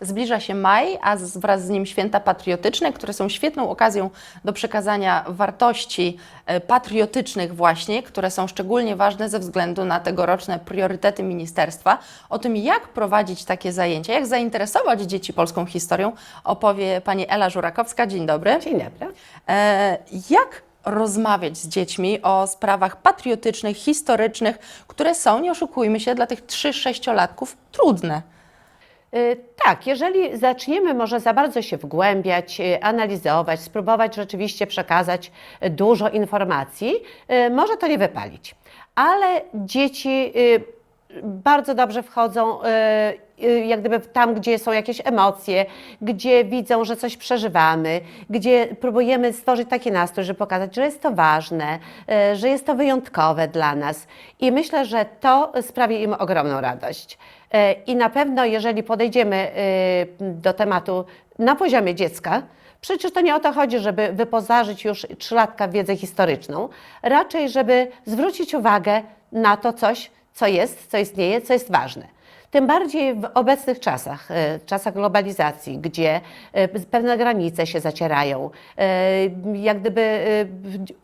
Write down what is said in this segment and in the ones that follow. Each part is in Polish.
Zbliża się maj, a z- wraz z nim święta patriotyczne, które są świetną okazją do przekazania wartości e, patriotycznych właśnie, które są szczególnie ważne ze względu na tegoroczne priorytety ministerstwa. O tym, jak prowadzić takie zajęcia, jak zainteresować dzieci polską historią, opowie pani Ela Żurakowska. Dzień dobry. Dzień dobry. E, jak rozmawiać z dziećmi o sprawach patriotycznych, historycznych, które są, nie oszukujmy się, dla tych 3-6-latków trudne? Y, Tak, jeżeli zaczniemy może za bardzo się wgłębiać, y, analizować, spróbować rzeczywiście przekazać y, dużo informacji, może to nie wypalić. Ale dzieci bardzo dobrze wchodzą jak gdyby tam, gdzie są jakieś emocje, gdzie widzą, że coś przeżywamy, gdzie próbujemy stworzyć taki nastrój, żeby pokazać, że jest to ważne, że jest to wyjątkowe dla nas. I myślę, że to sprawi im ogromną radość. I na pewno, jeżeli podejdziemy e, do tematu na poziomie dziecka, przecież to nie o to chodzi, żeby wyposażyć już trzylatka w wiedzę historyczną, raczej, żeby zwrócić uwagę na to coś, co jest, co istnieje, co jest ważne. Tym bardziej w obecnych czasach, e, czasach globalizacji, gdzie e, pewne granice się zacierają, jak gdyby,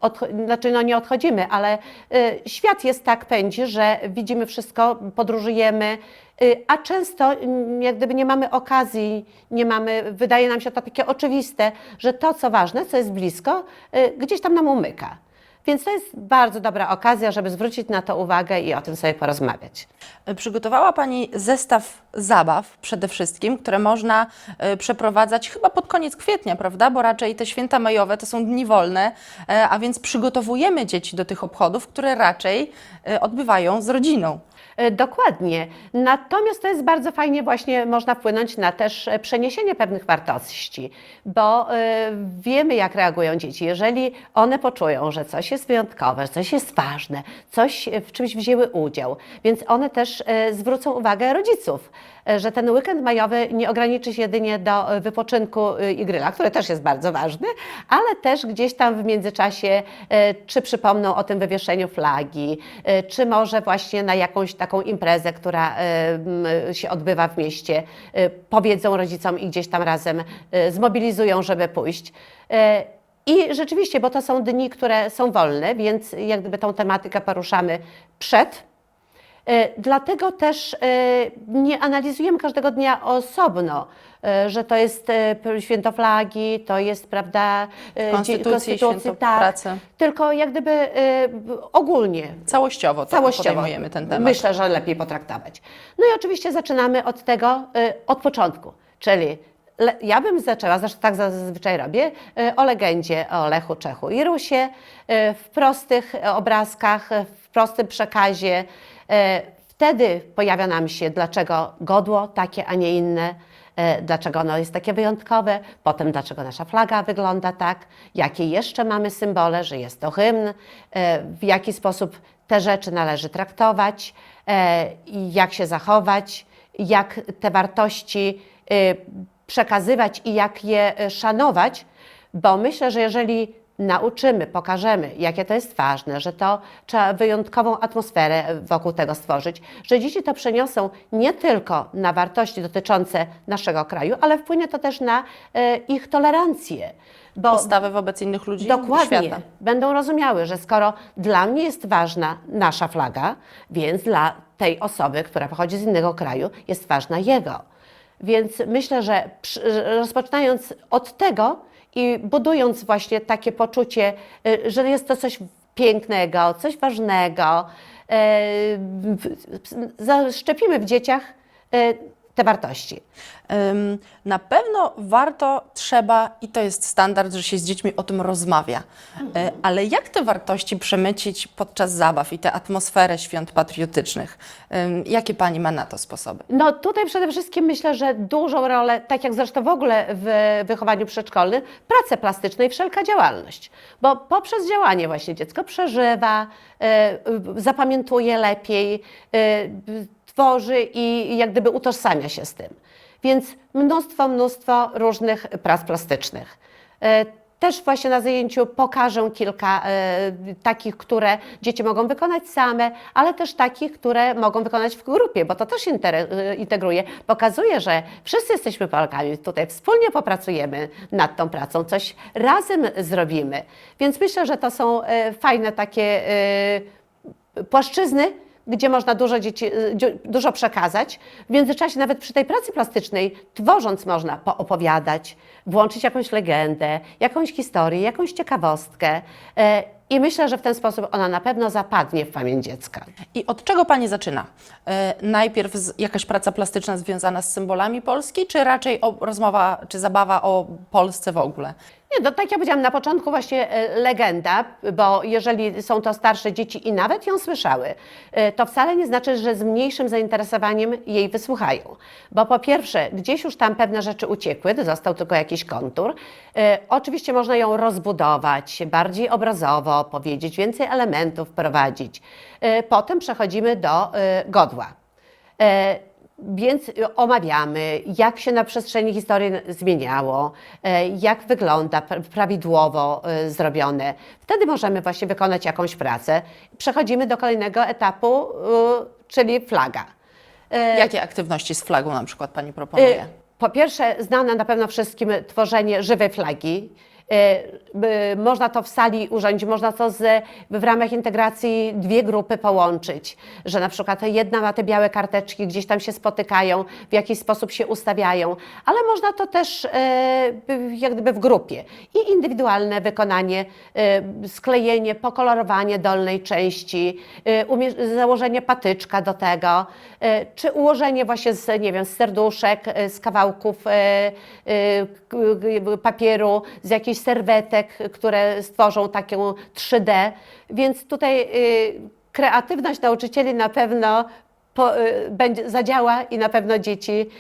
odcho- znaczy no nie odchodzimy, ale świat jest tak pędzi, że widzimy wszystko, podróżujemy, y, a często mm, jak gdyby nie mamy okazji, nie mamy, wydaje nam się to takie oczywiste, że to, co ważne, co jest blisko, y, gdzieś tam nam umyka. Więc to jest bardzo dobra okazja, żeby zwrócić na to uwagę i o tym sobie porozmawiać. Przygotowała Pani zestaw zabaw przede wszystkim, które można przeprowadzać chyba pod koniec kwietnia, prawda? Bo raczej te święta majowe to są dni wolne, a więc przygotowujemy dzieci do tych obchodów, które raczej odbywają z rodziną. E, Dokładnie. Natomiast to jest bardzo fajnie właśnie można wpłynąć na też e, przeniesienie pewnych wartości, bo e, wiemy jak reagują dzieci. Jeżeli one poczują, że coś jest wyjątkowe, że coś jest ważne, coś w czymś wzięły udział, więc one też zwrócą uwagę rodziców, że ten weekend majowy nie ograniczy się jedynie do wypoczynku i gryla, który też jest bardzo ważny, ale też gdzieś tam w międzyczasie czy przypomną o tym wywieszeniu flagi, czy może właśnie na jakąś taką imprezę, która m, się odbywa w mieście, e, powiedzą rodzicom i gdzieś tam razem e, zmobilizują, żeby pójść. I rzeczywiście, bo to są dni, które są wolne, więc jak gdyby tą tematykę poruszamy przed Dlatego też e, nie analizujemy każdego dnia osobno, e, że to jest e, święto flagi, to jest, prawda, e, Konstytucji, święto tak, pracy. tylko jak gdyby e, ogólnie, Całościowo, to całościowo podejmujemy ten temat. myślę, że lepiej potraktować. No i oczywiście zaczynamy od tego, e, od początku, czyli ja bym zaczęła, zresztą tak zazwyczaj robię, e, o legendzie o Lechu, Czechu i Rusie, e, w prostych e, obrazkach, e, w prostym przekazie. E, Wtedy pojawia nam się, dlaczego godło takie, a nie inne, e, dlaczego ono jest takie wyjątkowe, potem dlaczego nasza flaga wygląda tak, jakie jeszcze mamy symbole, że jest to hymn, e, w jaki sposób te rzeczy należy traktować, jak się zachować, jak te wartości przekazywać i jak je szanować, bo myślę, że jeżeli nauczymy, pokażemy, jakie to jest ważne, że to trzeba wyjątkową atmosferę wokół tego stworzyć, że dzieci to przeniosą nie tylko na wartości dotyczące naszego kraju, ale wpłynie to też na e, ich tolerancję. Bo Postawę wobec innych ludzi Dokładnie. świata. Będą rozumiały, że skoro dla mnie jest ważna nasza flaga, więc dla tej osoby, która pochodzi z innego kraju, jest ważna jego. Więc myślę, że rozpoczynając od tego i budując właśnie takie poczucie, y, że jest to coś pięknego, coś ważnego, w- zaszczepimy w dzieciach e, te wartości. Na pewno warto, trzeba i to jest standard, że się z dziećmi o tym rozmawia. Y, Ale jak te wartości przemycić podczas zabaw i tę atmosferę świąt patriotycznych? Jakie Pani ma na to sposoby? No tutaj przede wszystkim myślę, że dużą rolę, tak jak zresztą w ogóle w wychowaniu przedszkolnym, pracę plastyczną i wszelka działalność. Bo poprzez działanie właśnie dziecko przeżywa, e, zapamiętuje lepiej, e, tworzy i jak gdyby utożsamia się z tym. Więc mnóstwo, mnóstwo różnych prac plastycznych. E, Też właśnie na zajęciu pokażę kilka e, takich, które dzieci mogą wykonać same, ale też takich, które mogą wykonać w grupie, bo to też e, integruje. Pokazuje, że wszyscy jesteśmy Polakami, tutaj wspólnie popracujemy nad tą pracą, coś razem zrobimy. Więc myślę, że to są fajne takie płaszczyzny, gdzie można dużo, dzieci, y, dużo przekazać. W międzyczasie, nawet przy tej pracy plastycznej, tworząc, można poopowiadać, włączyć jakąś legendę, jakąś historię, jakąś ciekawostkę. E, I myślę, że w ten sposób ona na pewno zapadnie w pamięć dziecka. I od czego Pani zaczyna? E, najpierw jakaś praca plastyczna związana z symbolami Polski, czy raczej rozmowa czy zabawa o Polsce w ogóle? Nie, no tak jak powiedziałam na początku właśnie e, legenda, bo jeżeli są to starsze dzieci i nawet ją słyszały, e, to wcale nie znaczy, że z mniejszym zainteresowaniem jej wysłuchają. Bo po pierwsze, gdzieś już tam pewne rzeczy uciekły, został tylko jakiś kontur. E, Oczywiście można ją rozbudować, bardziej obrazowo powiedzieć, więcej elementów wprowadzić. E, Potem przechodzimy do godła. Więc omawiamy, jak się na przestrzeni historii zmieniało, e, jak wygląda pra- prawidłowo e, zrobione. Wtedy możemy właśnie wykonać jakąś pracę. Przechodzimy do kolejnego etapu, e, czyli flaga. E, Jakie aktywności z flagą na przykład Pani proponuje? Y, Po pierwsze, znane na pewno wszystkim tworzenie żywej flagi. Y, Można to w sali urządzić, można to z, w ramach integracji dwie grupy połączyć, że na przykład jedna ma te białe karteczki, gdzieś tam się spotykają, w jakiś sposób się ustawiają, ale można to też y, jak gdyby w grupie. I indywidualne wykonanie, y, sklejenie, pokolorowanie dolnej części, założenie patyczka do tego, czy ułożenie właśnie z, nie wiem, z serduszek, z kawałków papieru, z jakichś serwetek, które stworzą taką 3D. Więc tutaj y, kreatywność nauczycieli na pewno po, y, będzie, zadziała i na pewno dzieci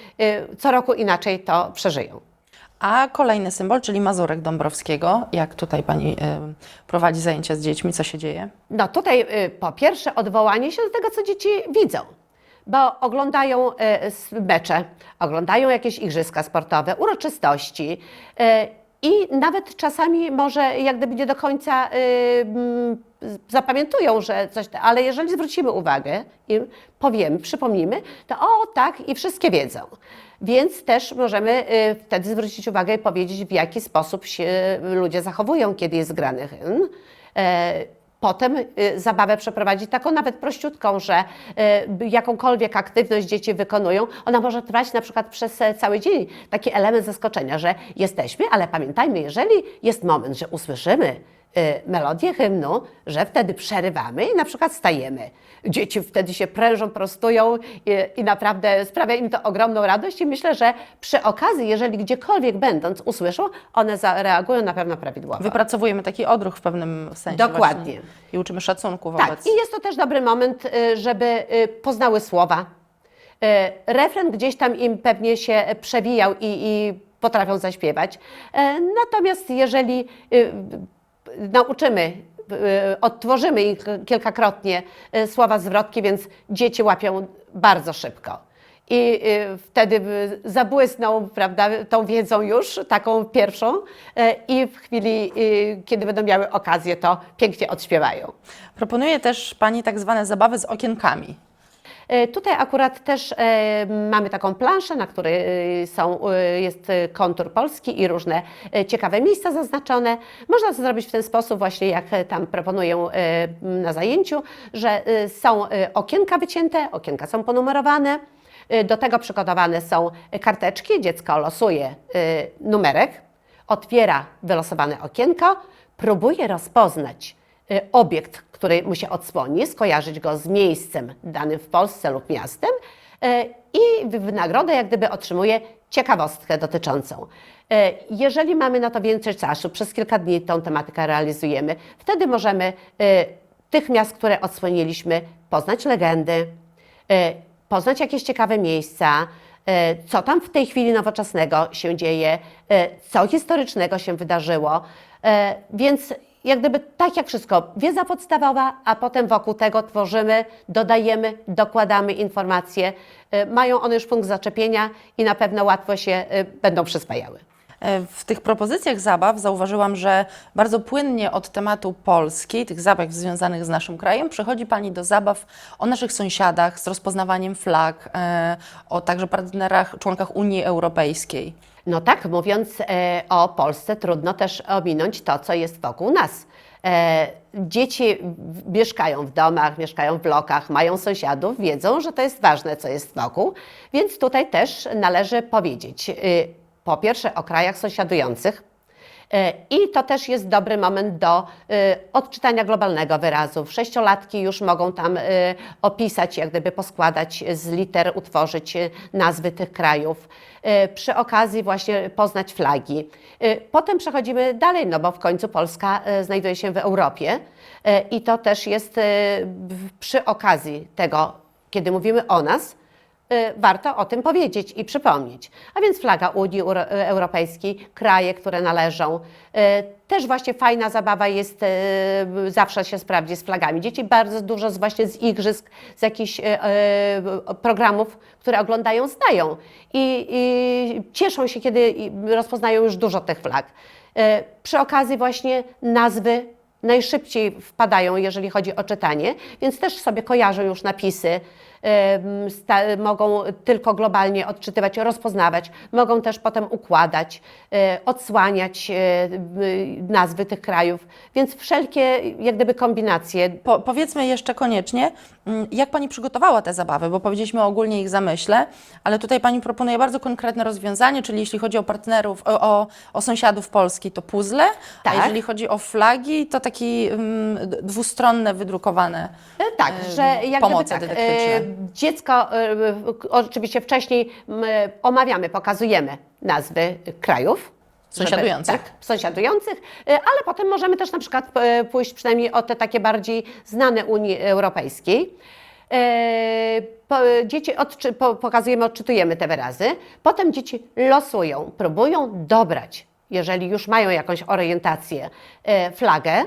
y, co roku inaczej to przeżyją. A kolejny symbol, czyli Mazurek Dąbrowskiego. Jak tutaj Pani y, prowadzi zajęcia z dziećmi? Co się dzieje? No tutaj y, po pierwsze odwołanie się do tego, co dzieci widzą, bo oglądają y, mecze, oglądają jakieś igrzyska sportowe, uroczystości y, i nawet czasami może jak gdyby nie do końca y, zapamiętują, że coś, ale jeżeli zwrócimy uwagę i powiemy, przypomnimy, to o tak i wszystkie wiedzą. Więc też możemy y, wtedy zwrócić uwagę i powiedzieć, w jaki sposób się ludzie zachowują, kiedy jest grany hymn. Potem y, zabawę przeprowadzić taką nawet prościutką, że y, jakąkolwiek aktywność dzieci wykonują, ona może trwać na przykład przez e, cały dzień. Taki element zaskoczenia, że jesteśmy, ale pamiętajmy, jeżeli jest moment, że usłyszymy melodię hymnu, że wtedy przerywamy i na przykład stajemy. Dzieci wtedy się prężą, prostują i, i naprawdę sprawia im to ogromną radość i myślę, że przy okazji, jeżeli gdziekolwiek będąc usłyszą, one zareagują na pewno prawidłowo. Wypracowujemy taki odruch w pewnym sensie. Dokładnie. Właśnie. I uczymy szacunku Tak, wobec... i jest to też dobry moment, y, żeby y, poznały słowa. Y, Refren gdzieś tam im pewnie się przewijał i, i potrafią zaśpiewać. Natomiast jeżeli y, nauczymy, y, odtworzymy ich kilkakrotnie y, słowa zwrotki, więc dzieci łapią bardzo szybko. I y, wtedy zabłysną prawda, tą wiedzą już, taką pierwszą, i w chwili, kiedy będą miały okazję, to pięknie odśpiewają. Proponuje też Pani tak zwane zabawy z okienkami. E, Tutaj akurat też e, mamy taką planszę, na której e, są, jest kontur Polski i różne ciekawe miejsca zaznaczone. Można to zrobić w ten sposób właśnie, jak tam proponuję na zajęciu, że są okienka wycięte, okienka są ponumerowane. Do tego przygotowane są karteczki, dziecko losuje numerek, otwiera wylosowane okienko, próbuje rozpoznać obiekt, który mu się odsłoni, skojarzyć go z miejscem danym w Polsce lub miastem y, i w nagrodę jak gdyby otrzymuje ciekawostkę dotyczącą. Y, Jeżeli mamy na to więcej czasu, przez kilka dni tą tematykę realizujemy, wtedy możemy y, tych miast, które odsłoniliśmy, poznać legendy, y, poznać jakieś ciekawe miejsca, co tam w tej chwili nowoczesnego się dzieje, co historycznego się wydarzyło. Więc jak gdyby tak jak wszystko, wiedza podstawowa, a potem wokół tego tworzymy, dodajemy, dokładamy informacje. E, Mają one już punkt zaczepienia i na pewno łatwo się e, będą przyswajały. E, W tych propozycjach zabaw zauważyłam, że bardzo płynnie od tematu Polski, tych zabaw związanych z naszym krajem, przechodzi Pani do zabaw o naszych sąsiadach, z rozpoznawaniem flag, e, o także partnerach, członkach Unii Europejskiej. No tak, mówiąc e, o Polsce, trudno też ominąć to, co jest wokół nas. E, dzieci mieszkają w domach, mieszkają w blokach, mają sąsiadów, wiedzą, że to jest ważne, co jest wokół, więc tutaj też należy powiedzieć, y, po pierwsze o krajach sąsiadujących, I to też jest dobry moment do e, odczytania globalnego wyrazu. Sześciolatki już mogą tam e, opisać, jak gdyby poskładać z liter, utworzyć e, nazwy tych krajów. E, Przy okazji właśnie poznać flagi. E, Potem przechodzimy dalej, no bo w końcu Polska e, znajduje się w Europie e, i to też jest e, przy okazji tego, kiedy mówimy o nas, warto o tym powiedzieć i przypomnieć. A więc flaga Unii Euro- Europejskiej, kraje, które należą. Y, Też właśnie fajna zabawa jest, y, zawsze się sprawdzi z flagami. Dzieci bardzo dużo z, właśnie z igrzysk, z jakichś y, y, programów, które oglądają, znają i, i cieszą się, kiedy rozpoznają już dużo tych flag. Y, Przy okazji właśnie nazwy najszybciej wpadają, jeżeli chodzi o czytanie, więc też sobie kojarzą już napisy, mogą tylko globalnie odczytywać, rozpoznawać, mogą też potem układać, e, odsłaniać e, nazwy tych krajów, więc wszelkie jak gdyby kombinacje Po, powiedzmy jeszcze koniecznie, mm, jak Pani przygotowała te zabawy, bo powiedzieliśmy ogólnie ich zamyśle, ale tutaj Pani proponuje bardzo konkretne rozwiązanie, czyli jeśli chodzi o partnerów, o, o, o sąsiadów Polski, to puzzle, Tak. a jeżeli chodzi o flagi, to taki mm, dwustronne, wydrukowane. E, Tak, że jak pomoce tak. Dziecko, e, oczywiście wcześniej omawiamy, pokazujemy nazwy krajów. żeby- Sąsiadujących. tak, sąsiadujących, e, ale potem możemy też na przykład e, pójść przynajmniej o te takie bardziej znane Unii Europejskiej. Po, dzieci odczy, po, pokazujemy, odczytujemy te wyrazy, potem dzieci losują, próbują dobrać, jeżeli już mają jakąś orientację, flagę.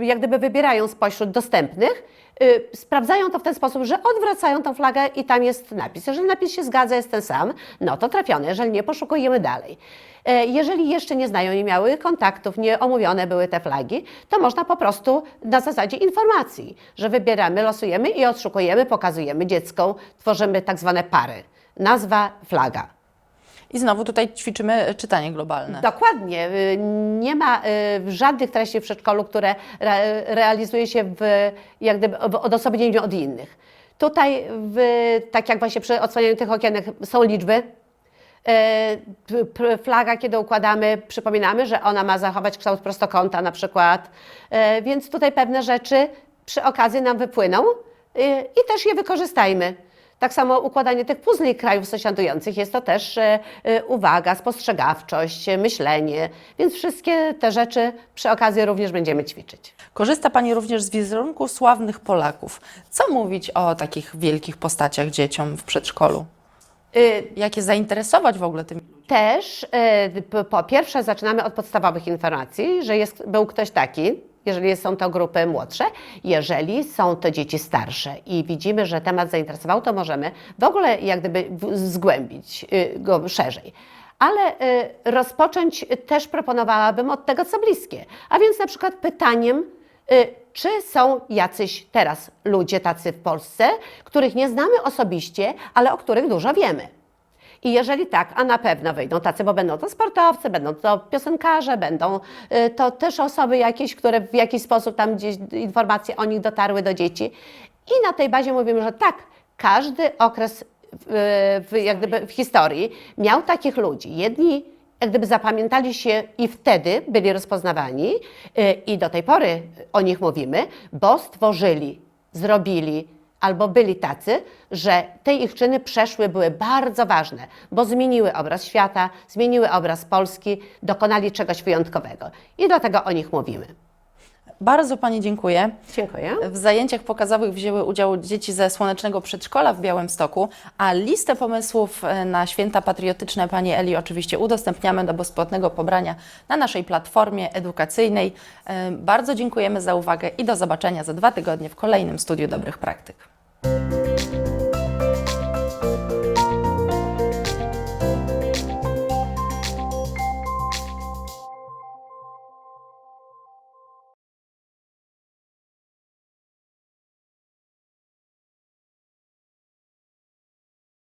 Jak gdyby wybierają spośród dostępnych, y, sprawdzają to w ten sposób, że odwracają tą flagę i tam jest napis. Jeżeli napis się zgadza, jest ten sam, no to trafiony, jeżeli nie, poszukujemy dalej. E, Jeżeli jeszcze nie znają, nie miały kontaktów, nie omówione były te flagi, to można po prostu na zasadzie informacji, że wybieramy, losujemy i odszukujemy, pokazujemy dziecku, tworzymy tak zwane pary. Nazwa, flaga. I znowu tutaj ćwiczymy czytanie globalne. Dokładnie. Y, Nie ma y, żadnych treści w przedszkolu, które re, realizuje się w, jak gdyby, w odosobnieniu od innych. Tutaj, w, tak jak właśnie przy odsłanianiu tych okienek są liczby. P- Flaga, kiedy układamy, przypominamy, że ona ma zachować kształt prostokąta na przykład. Więc tutaj pewne rzeczy przy okazji nam wypłyną y, i też je wykorzystajmy. Tak samo układanie tych puzli krajów sąsiadujących jest to też e, e, uwaga, spostrzegawczość, e, myślenie, więc wszystkie te rzeczy przy okazji również będziemy ćwiczyć. Korzysta Pani również z wizerunku sławnych Polaków. Co mówić o takich wielkich postaciach dzieciom w przedszkolu? Y, Jak je zainteresować w ogóle tymi Też po pierwsze zaczynamy od podstawowych informacji, że jest, był ktoś taki, jeżeli są to grupy młodsze, jeżeli są to dzieci starsze i widzimy, że temat zainteresował, to możemy w ogóle jak gdyby zgłębić y, go szerzej. Ale y, rozpocząć też proponowałabym od tego, co bliskie, a więc na przykład pytaniem, y, czy są jacyś teraz ludzie tacy w Polsce, których nie znamy osobiście, ale o których dużo wiemy. I jeżeli tak, a na pewno wyjdą tacy, bo będą to sportowcy, będą to piosenkarze, będą y, to też osoby jakieś, które w jakiś sposób tam gdzieś informacje o nich dotarły do dzieci. I na tej bazie mówimy, że tak, każdy okres w, w, jak gdyby w historii miał takich ludzi. Jedni jak gdyby zapamiętali się i wtedy byli rozpoznawani y, i do tej pory o nich mówimy, bo stworzyli, zrobili, albo byli tacy, że te ich czyny przeszły, były bardzo ważne, bo zmieniły obraz świata, zmieniły obraz Polski, dokonali czegoś wyjątkowego. I dlatego o nich mówimy. Bardzo Pani dziękuję. Dziękuję. W zajęciach pokazowych wzięły udział dzieci ze Słonecznego Przedszkola w Białymstoku, a listę pomysłów e, na święta patriotyczne Pani Eli oczywiście udostępniamy do bezpłatnego pobrania na naszej platformie edukacyjnej. E, Bardzo dziękujemy za uwagę i do zobaczenia za dwa tygodnie w kolejnym Studiu Dobrych Praktyk.